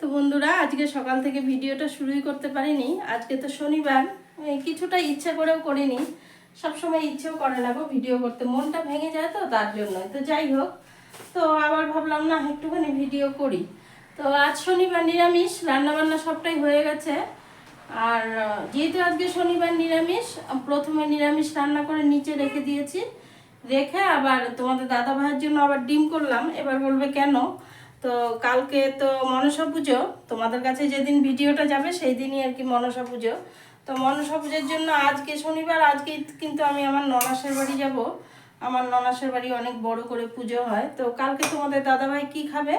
তো বন্ধুরা, আজকে সকাল থেকে ভিডিওটা শুরুই করতে পারিনি। আজকে তো শনিবার কিছুটা ইচ্ছা করেও করিনি। সবসময় ইচ্ছেও করে না গো ভিডিও করতে, মনটা ভেঙে যায় তো তার জন্য। তো যাই হোক, তো আবার ভাবলাম, না, একটুখানি ভিডিও করি। তো আজ শনিবার নিরামিষ, রান্নাবান্না সবটাই হয়ে গেছে। আর, যেহেতু আজকে শনিবার নিরামিষ, প্রথমে নিরামিষ রান্না করে নিচে রেখে দিয়েছি। রেখে আবার তোমাদের দাদা ভাইয়ের জন্য আবার ডিম করলাম। এবার বলবে, কেন? তো কালকে তো মনসা পুজো, তোমাদের কাছে যেদিন ভিডিওটা যাবে সেই দিনই আর কি মনসা পুজো। তো মনসা পুজোর জন্য আজকে শনিবার, আজকে কিন্তু আমি আমার ননাসের বাড়ি যাব। আমার ননাসের বাড়ি অনেক বড় করে পুজো হয়। তো কালকে তোমাদের দাদাভাই কি খাবে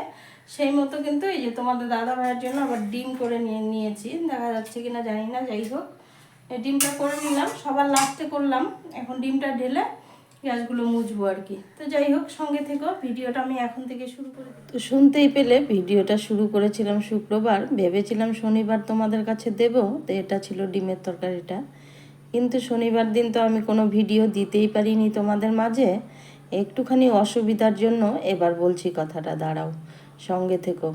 সেই মতো কিন্তু এই যে তোমাদের দাদা ভাইয়ের জন্য আবার ডিম করে নিয়ে নিয়েছি। দেখা যাচ্ছে কিনা জানি না, যাই হোক। ডিমটা করে নিলাম, সবার লাস্টে করলাম। এখন ডিমটা ঢেলে গ্যাসগুলো মুজবো আর কি। তো যাই হোক, সঙ্গে থেকো, ভিডিওটা আমি এখন থেকে শুরু করে তো শুনতেই পেলে ভিডিওটা শুরু করেছিলাম শুক্রবার, ভেবেছিলাম শনিবার তোমাদের কাছে দেব, তো এটা ছিল ডিমের তরকারিটা। কিন্তু শনিবার দিন তো আমি কোনো ভিডিও দিতেই পারিনি তোমাদের মাঝে। একটুখানি অসুবিধার জন্য এবার বলছি কথাটা, দাঁড়াও, সঙ্গে থেকো।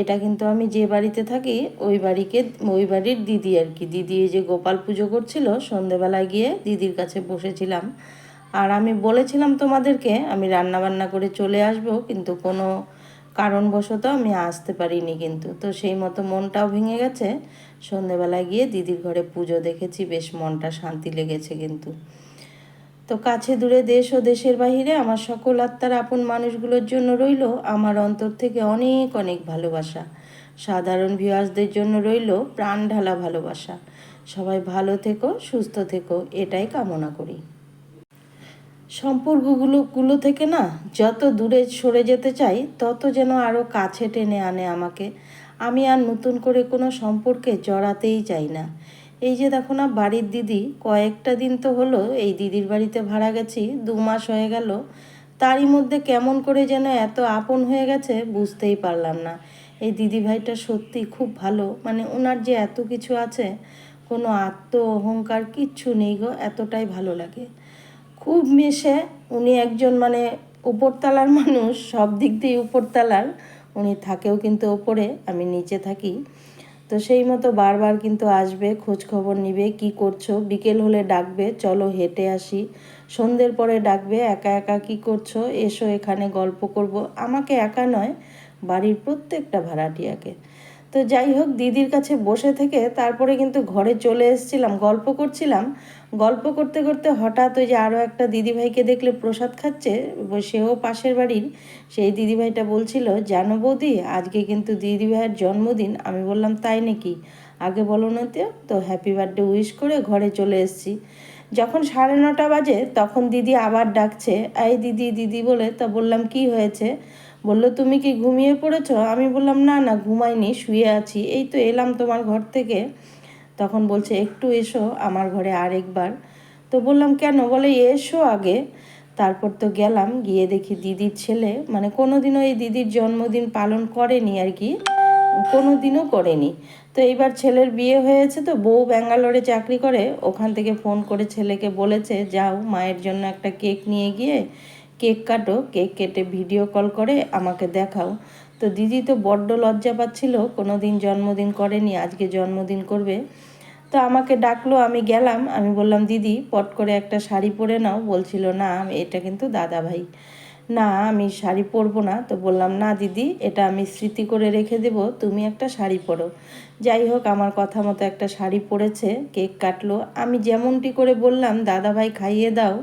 এটা কিন্তু আমি যে বাড়িতে থাকি, ওই বাড়িকে, ওই বাড়ির দিদি আর কি। দিদি যে গোপাল পুজো করছিল, সন্ধেবেলায় গিয়ে দিদির কাছে বসেছিলাম। আর আমি বলেছিলাম তোমাদেরকে, আমি রান্না বান্না করে চলে আসব, কিন্তু কোনো কারণবশত আমি আসতে পারিনি কিন্তু। তো সেই মতো মনটাও ভেঙে গেছে। সন্ধেবেলায় গিয়ে দিদির ঘরে পুজো দেখেছি, বেশ মনটা শান্তি লেগেছে কিন্তু। তো কাছে দূরে দেশ ও দেশের বাহিরে আমার সকল আত্মার আপন মানুষগুলোর জন্য রইল আমার অন্তর থেকে অনেক অনেক ভালোবাসা। সাধারণ ভিউয়ার্সদের জন্য রইল প্রাণ ঢালা ভালোবাসা। সবাই ভালো থেকো, সুস্থ থেকো, এটাই কামনা করি। সম্পর্কগুলো গুলো থেকে না যত দূরে সরে যেতে চাই, তত যেন আরও কাছে টেনে আনে আমাকে। আমি আর নতুন করে কোনো সম্পর্কে জড়াতেই চাই না। এই যে দেখো না, বাড়ির দিদি, কয়েকটা দিন তো হলো এই দিদির বাড়িতে ভাড়া গেছি, দু মাস হয়ে গেল। তারই মধ্যে কেমন করে যেন এত আপন হয়ে গেছে, বুঝতেই পারলাম না। এই দিদি ভাইটা সত্যি খুব ভালো মানে ওনার যে এত কিছু আছে, কোনো আত্ম অহংকার কিচ্ছু নেই গো, এতটাই ভালো লাগে। খুব মেশে। উনি একজন মানে উপরতলার মানুষ, সব দিক দিয়ে উপরতলার। উনি থাকেও কিন্তু ওপরে, আমি নিচে থাকি। তো সেই মতো বারবার কিন্তু আসবে খোঁজ খবর নিবে, কি করছ? বিকেল হলে ডাকবে, চলো হেঁটে আসি। সন্ধ্যের পরে ডাকবে, একা একা কি করছ? এসো, এখানে গল্প করব। আমাকে একা নয়, বাড়ির প্রত্যেকটা ভাড়াটিয়াকে। তো যাই হোক, দিদির কাছে বসে থেকে তারপরে কিন্তু ঘরে চলে এসেছিলাম, গল্প করছিলাম। গল্প করতে করতে হঠাৎ ওই যে আরও একটা দিদিভাইকে দেখলে প্রসাদ খাচ্ছে, সেও পাশের বাড়ির। সেই দিদিভাইটা বলছিল, জানো বৌদি, আজকে কিন্তু দিদিভাইয়ের জন্মদিন। আমি বললাম, তাই নাকি? আগে বলো না তো হ্যাপি বার্থডে উইশ করে ঘরে চলে এসেছি। যখন সাড়ে নটা বাজে, তখন দিদি আবার ডাকছে, এই দিদি দিদি বলে। তা বললাম, কি হয়েছে? বলল, তুমি কি ঘুমিয়ে পড়েছ? আমি বললাম, না না, ঘুমাইনি, শুয়ে আছি। এই তো এলাম তোমার ঘর থেকে। তখন বলছে, একটু এসো আমার ঘরে আরেকবার। তো বললাম, কেন? বলে, এসো আগে। তারপর তো গেলাম, গিয়ে দেখি দিদির ছেলে মানে কোনোদিনও এই দিদির জন্মদিন পালন করেনি আর কি কোনো দিনও করেনি। তো এইবার ছেলের বিয়ে হয়েছে তো, বউ ব্যাঙ্গালোরে চাকরি করে, ওখান থেকে ফোন করে ছেলেকে বলেছে, যাও, মায়ের জন্য একটা কেক নিয়ে গিয়ে, কেক কাটো, কেক কেটে ভিডিও কল করে আমাকে দেখাও। তো দিদি তো বড্ড লজ্জা পাচ্ছিল কোনো দিন জন্মদিন করেনি, আজকে জন্মদিন করবে। তো আমাকে ডাকলো, আমি গেলাম, আমি বললাম, দিদি, পট করে একটা শাড়ি পরে নাও। বলছিল, না, এটা কিন্তু দাদা ভাই। না, আমি শাড়ি পরবো না। তো বললাম, না দিদি, এটা আমি স্মৃতি করে রেখে দেব, তুমি একটা শাড়ি পরো। যাই হোক, আমার কথা মতো একটা শাড়ি পরেছে, কেক কাটলো। আমি যেমনটি করে বললাম, দাদা ভাই, খাইয়ে দাও।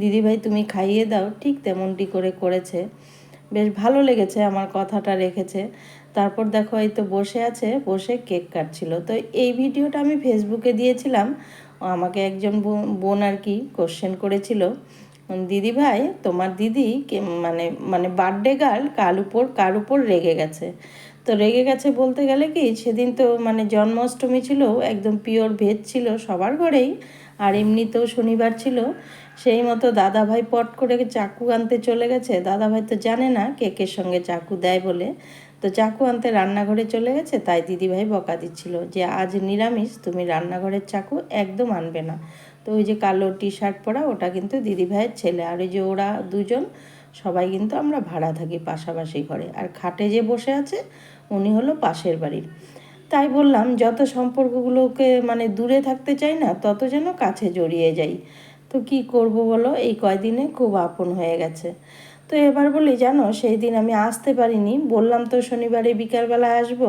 দিদি ভাই, তুমি খাইয়ে দাও। ঠিক তেমনটি করে করেছে। বেশ ভালো লেগেছে আমার কথাটা রেখেছে। তারপর দেখো এই তো বসে আছে, বসে কেক কাটছিল। তো এই ভিডিওটা আমি ফেসবুকে দিয়েছিলাম। আমাকে একজন বোন- আর কি কোশ্চেন করেছিল, দিদি ভাই, তোমার দিদি মানে মানে বার্থডে গার্ল কার উপর কার উপর রেগে গেছে? তো রেগে গেছে বলতে গেলে কি, সেদিন তো মানে জন্মাষ্টমী ছিল, একদম পিওর ভেজ ছিল সবার ঘরেই। আর এমনিতেও শনিবার ছিল, সেই মতো দাদা ভাই পট করে চাকু আনতে চলে গেছে। দাদা ভাই তো জানে না কেকের সঙ্গে চাকু দেয় বলে। তো চাকু আনতে রান্নাঘরে চলে গেছে, তাই দিদিভাই বকা দিচ্ছিল যে, আজ নিরামিষ, তুমি রান্নাঘরের চাকু একদম আনবে না। তো ওই যে কালো টি শার্ট পরা, ওটা কিন্তু দিদিভাইয়ের ছেলে। আর ওই যে ওরা দুজন, সবাই কিন্তু আমরা ভাড়া থাকি পাশাপাশি ঘরে। আর খাটে যে বসে আছে, উনি হলো পাশের বাড়ির। তাই বললাম, যত সম্পর্কগুলোকে মানে দূরে থাকতে চাই না, তত যেন কাছে জড়িয়ে যাই। তো কি করব বলো? এই কয়দিনে খুব আপন হয়ে গেছে। তো এবার বলি, জানো, সেই দিন আমি আসতে পারিনি। বললাম তো শনিবারে বিকালবেলা আসব।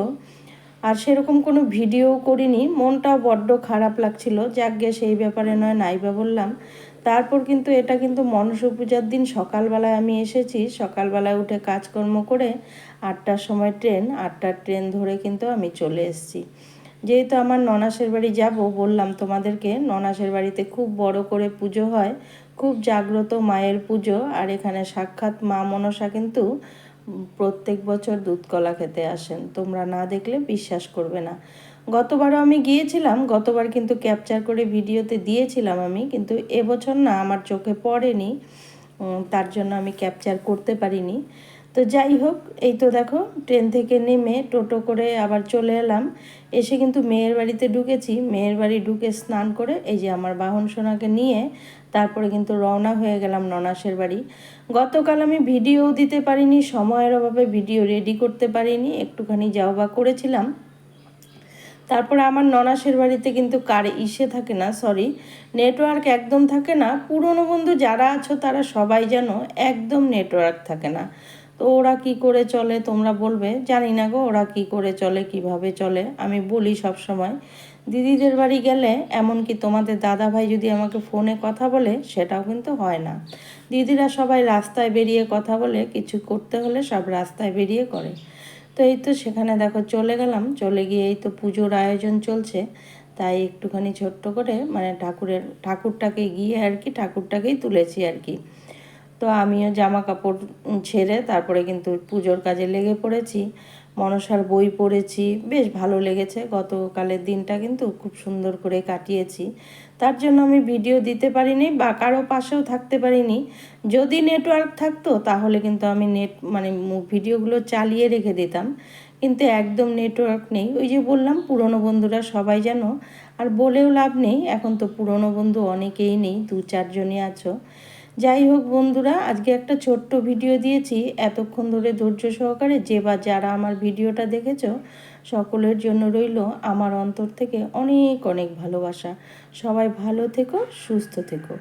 আর সেরকম কোনো ভিডিও করিনি। মনটাও বড্ড খারাপ লাগছিল। যাক গে, সেই ব্যাপারে নয় নাইবা বললাম। তারপর কিন্তু এটা কিন্তু মনসা পূজার দিন সকালবেলায় আমি এসেছি। সকালবেলায় উঠে কাজকর্ম করে আটটার সময় ট্রেন, আটটার ট্রেন ধরে কিন্তু আমি চলে এসেছি। যেহেতু আমার ননাসের বাড়ি যাব, বললাম তোমাদেরকে, ননাসের বাড়িতে খুব বড় করে পুজো হয়। খুব জাগ্রত মায়ের পুজো। আর এখানে সাক্ষাৎ মা মনসা কিন্তু প্রত্যেক বছর দুধ কলা খেতে আসেন। তোমরা না দেখলে বিশ্বাস করবে না। গতবারও আমি গিয়েছিলাম, গতবার কিন্তু ক্যাপচার করে ভিডিওতে দিয়েছিলাম আমি, কিন্তু এবছর না আমার চোখে পড়েনি। তার জন্য আমি ক্যাপচার করতে পারিনি। তো যাই হোক, এই তো দেখো ট্রেন থেকে নেমে টোটো করে আবার চলে এলাম। এসে কিন্তু মেয়ের বাড়িতে ঢুকেছি। মেয়ের বাড়ি ঢুকে স্নান করে এই যে আমার বাহন সোনাকে নিয়ে তারপরে কিন্তু রওনা হয়ে গেলাম ননাসের বাড়ি। গতকাল আমি ভিডিও দিতে পারিনি, সময়ের অভাবে ভিডিও রেডি করতে পারিনি, একটুখানি যাও বা করেছিলাম। তারপরে আমার ননাসের বাড়িতে কিন্তু কার ইসে থাকে না সরি নেটওয়ার্ক একদম থাকে না। পুরনো বন্ধু যারা আছো তারা সবাই যেন একদম নেটওয়ার্ক থাকে না। তো ওরা কি করে চলে তোমরা বলবে? জানি না গো ওরা কি করে চলে, কীভাবে চলে, আমি বলি সব সময়। দিদিদের বাড়ি গেলে এমনকি তোমাদের দাদা ভাই যদি আমাকে ফোনে কথা বলে, সেটাও কিন্তু হয় না। দিদিরা সবাই রাস্তায় বেরিয়ে কথা বলে, কিছু করতে হলে সব রাস্তায় বেরিয়ে করে। তো এই তো সেখানে দেখো চলে গেলাম, চলে গিয়ে এই তো পুজোর আয়োজন চলছে। তাই একটুখানি ছোট্ট করে মানে ঠাকুরের, ঠাকুরটাকে গিয়ে আর কি, ঠাকুরটাকেই তুলেছি আর কি। তো আমিও জামা কাপড় ছেড়ে তারপরে কিন্তু পুজোর কাজে লেগে পড়েছি, মনসার বই পড়েছি, বেশ ভালো লেগেছে। গতকালের দিনটা কিন্তু খুব সুন্দর করে কাটিয়েছি। তার জন্য আমি ভিডিও দিতে পারিনি বা কারও পাশেও থাকতে পারিনি। যদি নেটওয়ার্ক থাকতো তাহলে কিন্তু আমি নেট মানে ভিডিওগুলো চালিয়ে রেখে দিতাম। কিন্তু একদম নেটওয়ার্ক নেই। ওই যে বললাম, পুরনো বন্ধুরা সবাই যেন আর বলেও লাভ নেই। এখন তো পুরনো বন্ধু অনেকেই নেই দু চারজনই আছো। যাই হোক বন্ধুরা, আজকে একটা ছোট্ট ভিডিও দিয়েছি। এতক্ষণ ধরে ধৈর্য সহকারে যে বা যারা আমার ভিডিওটা দেখেছ, সকলের জন্য রইল আমার অন্তর থেকে অনেক অনেক ভালোবাসা। সবাই ভালো থেকো, সুস্থ থেকো।